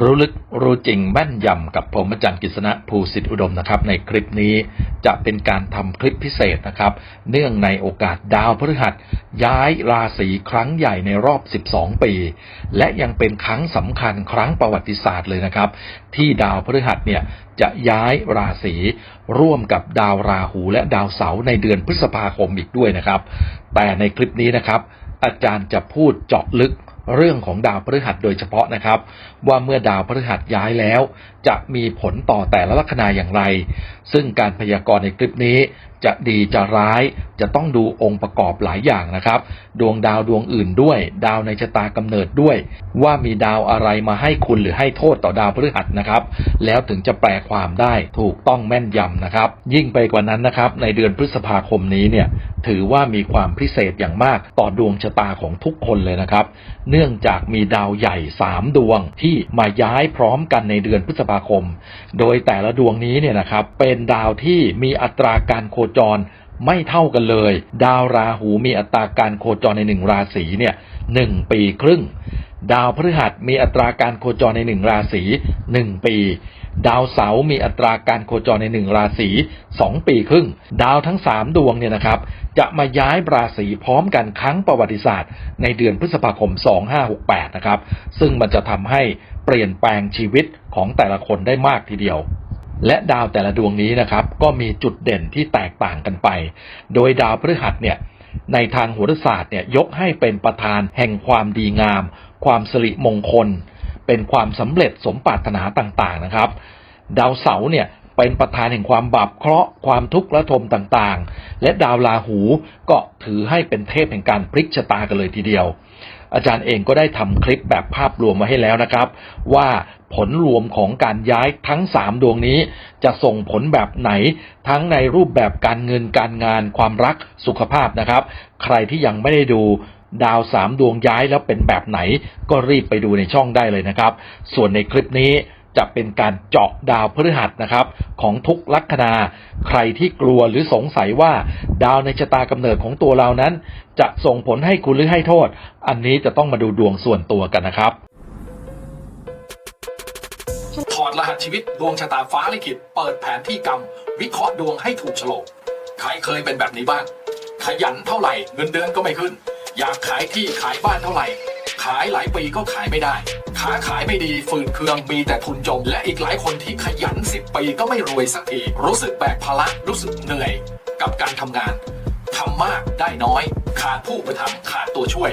รู้ลึกรู้จริงแม่นยำกับผมอาจารย์กฤษณะภูสิทธิอุดมนะครับ ในคลิปนี้จะเป็นการทำคลิปพิเศษนะครับ เนื่องในโอกาสดาวพฤหัส ย้ายราศีครั้งใหญ่ในรอบ 12 ปี และยังเป็นครั้งสำคัญครั้งประวัติศาสตร์เลยนะครับ ที่ดาวพฤหัสเนี่ยจะย้ายราศีร่วมกับดาวราหูและดาวเสาร์ในเดือนพฤษภาคมอีกด้วยนะครับ แต่ในคลิปนี้นะครับ อาจารย์จะพูดเจาะลึก เรื่องของดาวพฤหัสโดยเฉพาะนะครับ ว่าเมื่อดาวพฤหัสย้ายแล้ว จะมีผลต่อแต่ละลัคนาอย่างไร ซึ่งการพยากรณ์ในคลิปนี้ จะดีจะร้าย จะต้องดูองค์ประกอบหลายอย่างนะครับ ดวงดาวดวงอื่นด้วย ดาวในชะตากำเนิดด้วย ว่ามีดาวอะไรมาให้คุณหรือให้โทษต่อดาวพฤหัสนะครับ แล้วถึงจะแปลความได้ถูกต้องแม่นยำนะครับ ยิ่งไปกว่านั้นนะครับ ในเดือนพฤษภาคมนี้เนี่ยถือว่ามีความพิเศษอย่างมากต่อดวงชะตาของทุกคนเลยนะครับ เนื่องจากมีดาวใหญ่ 3 ดวงที่มาย้ายพร้อมกันในเดือนพฤษภาคม โดยแต่ละดวงนี้เนี่ยนะครับเป็นดาวที่มีอัตราการโคจรไม่เท่ากันเลย ดาวราหูมีอัตราการโคจรในหนึ่งราศีเนี่ยหนึ่งปีครึ่ง ดาวพฤหัสมีอัตราการโคจรในหนึ่งราศีหนึ่งปี ดาวเสาร์มีอัตราการโคจรในหนึ่งราศีสองปีครึ่ง ดาวทั้งสามดวงเนี่ยนะครับ จะมาย้ายราศีพร้อมกันครั้งประวัติศาสตร์ ในเดือนพฤษภาคม 2568 นะครับ ซึ่งมันจะทำให้เปลี่ยนแปลงชีวิตของแต่ละคนได้มากทีเดียว และดาวแต่ละดวงนี้นะครับ ก็มีจุดเด่นที่แตกต่างกันไป โดยดาวพฤหัสเนี่ยในทางโหราศาสตร์เนี่ยยกให้เป็นประธานแห่งความดีงาม ความสิริมงคล เป็นความสำเร็จสมปรารถนาต่างๆนะครับ ดาวเสาร์เนี่ยเป็นประธานแห่งความบาปเคราะห์ความทุกข์ระทมต่างๆ และดาวราหูก็ถือให้เป็นเทพแห่งการพลิกชะตากันเลยทีเดียว อาจารย์เองก็ได้ทำคลิปแบบภาพรวมมาให้แล้วนะครับ ว่าผลรวมของการย้ายทั้ง 3 ดวงนี้ จะส่งผลแบบไหน ทั้งในรูปแบบการเงินการงานความรักสุขภาพนะครับ ใครที่ยังไม่ได้ดูดาวสามดวงย้ายแล้วเป็นแบบไหน ก็รีบไปดูในช่องได้เลยนะครับ ส่วนในคลิปนี้ จะเป็นการเจาะดาวพฤหัสนะครับ ของทุกลัคนา ใครที่กลัวหรือสงสัยว่าดาวในชะตากำเนิดของตัวเรานั้น จะส่งผลให้คุณหรือให้โทษ อันนี้จะต้องมาดูดวงส่วนตัวกันนะครับถอดรหัสชีวิตดวงชะตาฟ้าลิขิตเปิดแผนที่กรรม วิเคราะห์ดวงให้ถูกโฉลกใครเคยเป็นแบบนี้บ้าง ขยันเท่าไหร่เงินเดือนก็ไม่ขึ้น อยากขายที่ขายบ้านเท่าไหร่ ขายหลายปีก็ขายไม่ได้ค้าขายไม่ดีฝืนเคืองมีแต่ทุนจม และอีกหลายคนที่ขยันสิบปีก็ไม่รวยสักทีรู้สึกแบกภาระรู้สึกเหนื่อย กับการทำงานทำมากได้น้อย ขาดผู้ประทำขาดตัวช่วย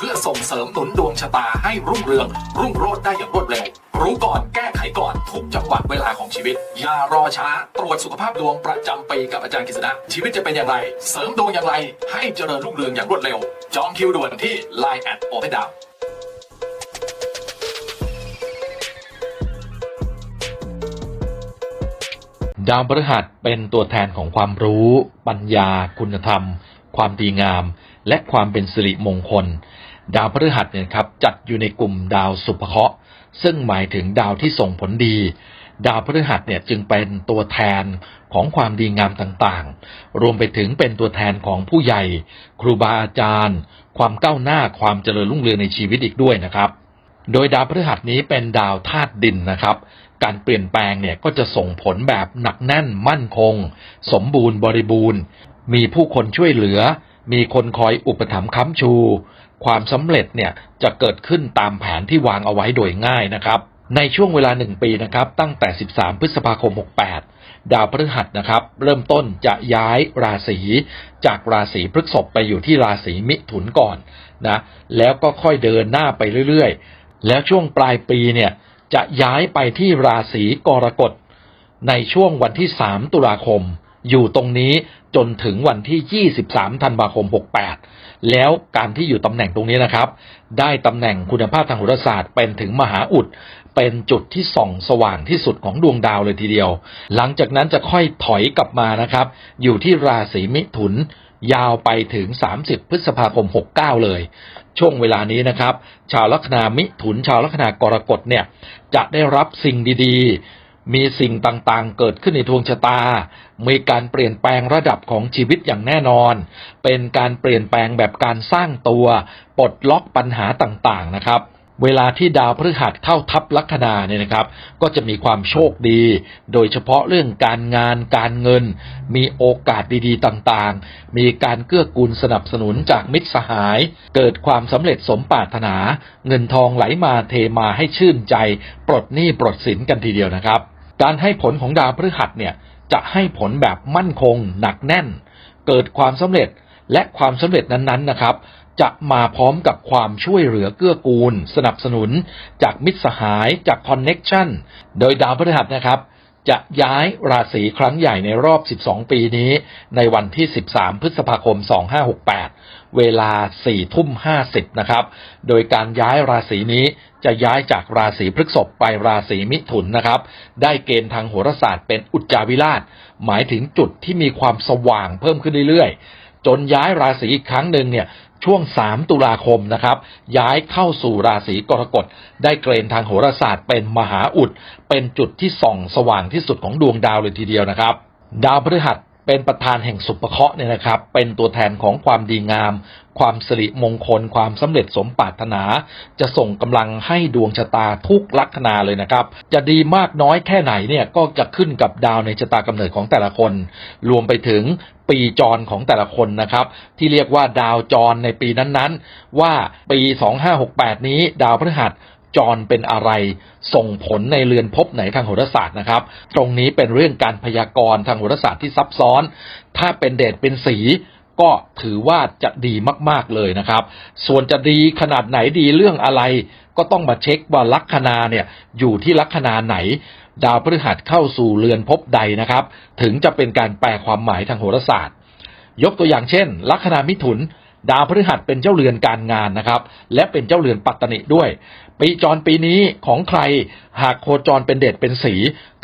พื่อส่งเสริมหนุนดวงชะตาให้รุ่งเรือง รุ่งโรจน์ได้อย่างรวดเร็ว รู้ก่อนแก้ไขก่อนทุกจังหวะเวลาของชีวิต อย่ารอช้า ตรวจสุขภาพดวงประจำปีกับอาจารย์กฤษณะชีวิตจะเป็นอย่างไร เสริมดวงอย่างไร ให้เจริญรุ่งเรืองอย่างรวดเร็ว จองคิวด่วนที่ Line แอดโอเปดาวดาวพฤหัสเป็นตัวแทนของความรู้ ปัญญา คุณธรรม ความดีงาม และความเป็นสิริมงคล ดาวพฤหัสเนี่ยครับจัดอยู่ในกลุ่มดาวสุภเคราะห์ซึ่งหมายถึงดาวที่ส่งผลดี ดาวพฤหัสเนี่ยจึงเป็นตัวแทนของความดีงามต่างๆ รวมไปถึงเป็นตัวแทนของผู้ใหญ่ ครูบาอาจารย์ ความก้าวหน้าความเจริญรุ่งเรืองในชีวิตอีกด้วยนะครับ โดยดาวพฤหัสนี้เป็นดาวธาตุดินนะครับ การเปลี่ยนแปลงเนี่ยก็จะส่งผลแบบหนักแน่นมั่นคง สมบูรณ์บริบูรณ์ มีผู้คนช่วยเหลือมีคนคอยอุปถัมภ์ค้ำชู ความสำเร็จเนี่ยจะเกิดขึ้นตามแผนที่วางเอาไว้โดยง่ายนะครับในช่วงเวลาหนึ่งปีนะครับตั้งแต่ 13 พฤษภาคม 68 ดาวพฤหัสนะครับเริ่มต้นจะย้ายราศีจากราศีพฤษภไปอยู่ที่ราศีมิถุนก่อนนะแล้วก็ค่อยเดินหน้าไปเรื่อยๆ แล้วช่วงปลายปีเนี่ยจะย้ายไปที่ราศีกรกฎในช่วงวันที่ 3 ตุลาคม อยู่ตรงนี้จนถึงวันที่ 23 ธันวาคม 68 แล้วการที่อยู่ตำแหน่งตรงนี้นะครับ ได้ตำแหน่งคุณภาพทางโหราศาสตร์เป็นถึงมหาอุด เป็นจุดที่ส่องสว่างที่สุดของดวงดาวเลยทีเดียว หลังจากนั้นจะค่อยถอยกลับมานะครับ อยู่ที่ราศีมิถุนยาวไปถึง 30 พฤษภาคม 69 เลย ช่วงเวลานี้นะครับ ชาวลัคนามิถุน ชาวลัคนากรกฎเนี่ย จะได้รับสิ่งดีๆ มีสิ่งต่างๆ เกิดขึ้นในดวงชะตา มีการเปลี่ยนแปลงระดับของชีวิตอย่างแน่นอน เป็นการเปลี่ยนแปลงแบบการสร้างตัว ปลดล็อกปัญหาต่างๆ นะครับเวลาที่ดาวพฤหัสเข้าทับลัคนาเนี่ยนะครับ ก็จะมีความโชคดี โดยเฉพาะเรื่องการงานการเงิน มีโอกาสดีๆต่างๆ มีการเกื้อกูลสนับสนุนจากมิตรสหาย เกิดความสำเร็จสมปรารถนา เงินทองไหลมาเทมาให้ชื่นใจ ปลดหนี้ปลดสินกันทีเดียวนะครับ การให้ผลของดาวพฤหัสเนี่ยจะให้ผลแบบมั่นคง หนักแน่น เกิดความสำเร็จและความสำเร็จนั้นๆนะครับ จะมาพร้อมกับความช่วยเหลือเกื้อกูล สนับสนุน จากมิตรสหายจากคอนเน็กชันโดยดาวพฤหัสนะครับ จะย้ายราศีครั้งใหญ่ในรอบ 12 ปีนี้ ในวันที่ 13 พฤษภาคม 2568 เวลา 4 ทุ่ม 50 นะครับ โดยการย้ายราศีนี้จะย้ายจากราศีพฤษภไปราศีมิถุนนะครับ ได้เกณฑ์ทางโหราศาสตร์เป็นอุจจาวิราช หมายถึงจุดที่มีความสว่างเพิ่มขึ้นเรื่อยๆ จนย้ายราศีอีกครั้งหนึ่งเนี่ยช่วง 3 ตุลาคมนะครับ ย้ายเข้าสู่ราศีกรกฎ ได้เกรนทางโหราศาสตร์เป็นมหาอุด เป็นจุดที่ส่องสว่างที่สุดของดวงดาวเลยทีเดียวนะครับ ดาวพฤหัส เป็นประธานแห่งสุภเคราะห์เนี่ยนะครับ เป็นตัวแทนของความดีงาม ความสิริมงคล ความสำเร็จสมปรารถนา จะส่งกำลังให้ดวงชะตาทุกลัคนาเลยนะครับ จะดีมากน้อยแค่ไหนเนี่ยก็จะขึ้นกับดาวในชะตากำเนิดของแต่ละคน รวมไปถึงปีจรของแต่ละคนนะครับ ที่เรียกว่าดาวจรในปีนั้นๆ ว่าปี 2568 นี้ดาวพฤหัส จรเป็นอะไร ส่งผลในเรือนภพไหนทางโหราศาสตร์นะครับ ตรงนี้เป็นเรื่องการพยากรณ์ทางโหราศาสตร์ที่ซับซ้อน ถ้าเป็นเดชเป็นสีก็ถือว่าจะดีมาก ๆ เลยนะครับ ส่วนจะดีขนาดไหนดีเรื่องอะไร ก็ต้องมาเช็คว่าลัคนาเนี่ยอยู่ที่ลัคนาไหน ดาวพฤหัสเข้าสู่เรือนภพใดนะครับ ถึงจะเป็นการแปลความหมายทางโหราศาสตร์ ยกตัวอย่างเช่น ลัคนามิถุน ดาวพฤหัสเป็นเจ้าเรือนการงานนะครับ และเป็นเจ้าเรือนปัตตนิด้วย ปีจรปีนี้ของใครหากโคจรเป็นเดชเป็นสี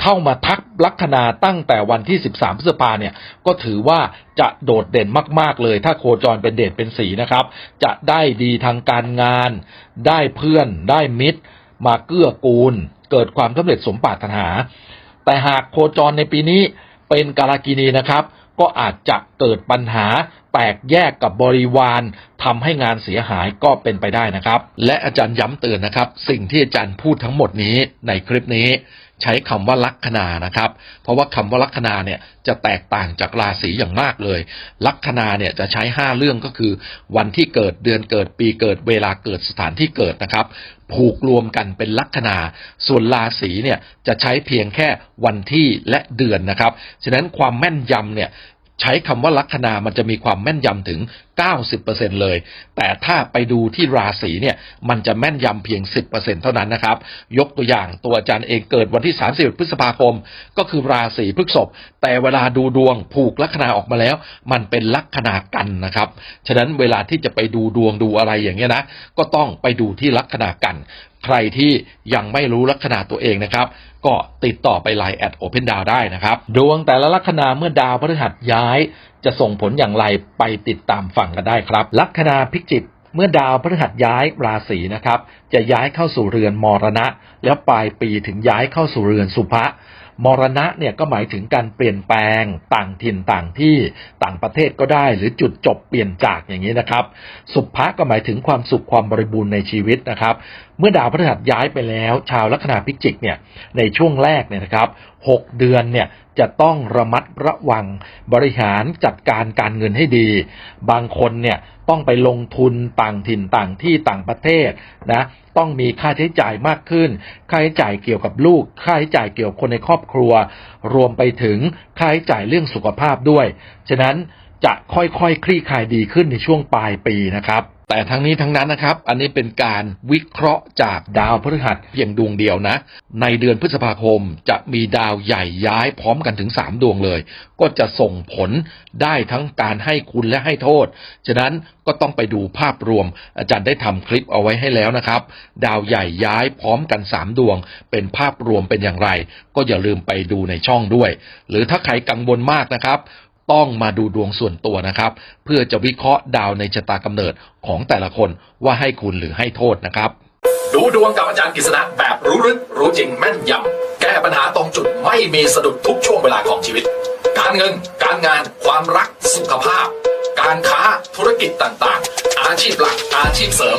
เข้ามาทักลัคนาตั้งแต่วันที่ 13 พฤษภาเนี่ยก็ถือว่าจะโดดเด่นมาก ๆ เลย ถ้าโคจรเป็นเดชเป็นสีนะครับ จะได้ดีทางการงาน ได้เพื่อนได้มิตร มาเกื้อกูล เกิดความสำเร็จสมปรารถนา แต่หากโคจรในปีนี้เป็นกาลากินีนะครับ ก็อาจจะเกิดปัญหาแตกแยกกับบริวาร ทำให้งานเสียหายก็เป็นไปได้นะครับ และอาจารย์ย้ำเตือนนะครับ สิ่งที่อาจารย์พูดทั้งหมดนี้ในคลิปนี้ใช้คำว่าลัคนานะครับ เพราะว่าคำว่าลัคนาเนี่ยจะแตกต่างจากราศีอย่างมากเลย ลัคนาเนี่ยจะใช้ 5 เรื่องก็คือ วันที่เกิดเดือนเกิดปีเกิดเวลาเกิดสถานที่เกิดนะครับ ผูกรวมกันเป็นลัคนา ส่วนราศีเนี่ยจะใช้เพียงแค่วันที่และเดือนนะครับ ฉะนั้นความแม่นยำเนี่ยใช้คำว่าลัคนามันจะมีความแม่นยำถึง 90%เลย แต่ถ้าไปดูที่ราศีเนี่ยมันจะแม่นยำเพียง 10%เท่านั้นนะครับ ยกตัวอย่างตัวอาจารย์เองเกิดวันที่31พฤษภาคม ก็คือราศีพฤษภแต่เวลาดูดวงผูกลัคนาออกมาแล้ว มันเป็นลัคนากันนะครับ ฉะนั้นเวลาที่จะไปดูดวงดูอะไรอย่างเงี้ยนะ ก็ต้องไปดูที่ลัคนากันใครที่ยังไม่รู้ลัคนาตัวเองนะครับ ก็ติดต่อไปไลน์แอดโอเพนดาวได้นะครับ ดวงแต่ละลัคนาเมื่อดาวพฤหัสย้าย จะส่งผลอย่างไรไปติดตามฟังกันได้ครับ ลัคนาพิจิกเมื่อดาวพฤหัสย้ายราศีนะครับ จะย้ายเข้าสู่เรือนมรณะ แล้วปลายปีถึงย้ายเข้าสู่เรือนสุภะมรณะเนี่ยก็หมายถึงการเปลี่ยนแปลงต่างถิ่นต่างที่ต่างประเทศก็ได้ หรือจุดจบเปลี่ยนจากอย่างนี้นะครับ สุภะก็หมายถึงความสุขความบริบูรณ์ในชีวิตนะครับ เมื่อดาวพฤหัสย้ายไปแล้ว ชาวลัคนาพิจิกเนี่ยในช่วงแรกเนี่ยนะครับหกเดือนเนี่ยจะต้องระมัดระวังบริหารจัดการการเงินให้ดี บางคนเนี่ยต้องไปลงทุนต่างถิ่นต่างที่ต่างประเทศนะต้องมีค่าใช้จ่ายมากขึ้น ค่าใช้จ่ายเกี่ยวกับลูก ค่าใช้จ่ายเกี่ยวกับคนในครอบครัว รวมไปถึงค่าใช้จ่ายเรื่องสุขภาพด้วย ฉะนั้น จะค่อยๆคคลี่คลายดีขึ้นในช่วงปลายปีนะครับ แต่ทั้งนี้ทั้งนั้นนะครับ อันนี้เป็นการวิเคราะห์จากดาวพฤหัสเพียงดวงเดียวนะ ในเดือนพฤษภาคมจะมีดาวใหญ่ย้ายพร้อมกันถึง 3 ดวงเลย ก็จะส่งผลได้ทั้งการให้คุณและให้โทษ ฉะนั้นก็ต้องไปดูภาพรวม อาจารย์ได้ทำคลิปเอาไว้ให้แล้วนะครับ ดาวใหญ่ย้ายพร้อมกัน 3 ดวง เป็นภาพรวมเป็นอย่างไร ก็อย่าลืมไปดูในช่องด้วย หรือถ้าใครกังวลมากนะครับ ต้องมาดูดวงส่วนตัวนะครับ เพื่อจะวิเคราะห์ดาวในชะตากำเนิดของแต่ละคนว่าให้คุณหรือให้โทษนะครับ ดูดวงกับอาจารย์กฤษณะแบบรู้ลึกรู้จริงแม่นยำแก้ปัญหาตรงจุดไม่มีสะดุดทุกช่วงเวลาของชีวิต การเงิน การงาน ความรักสุขภาพ การค้าธุรกิจต่างๆ อาชีพหลักอาชีพเสริม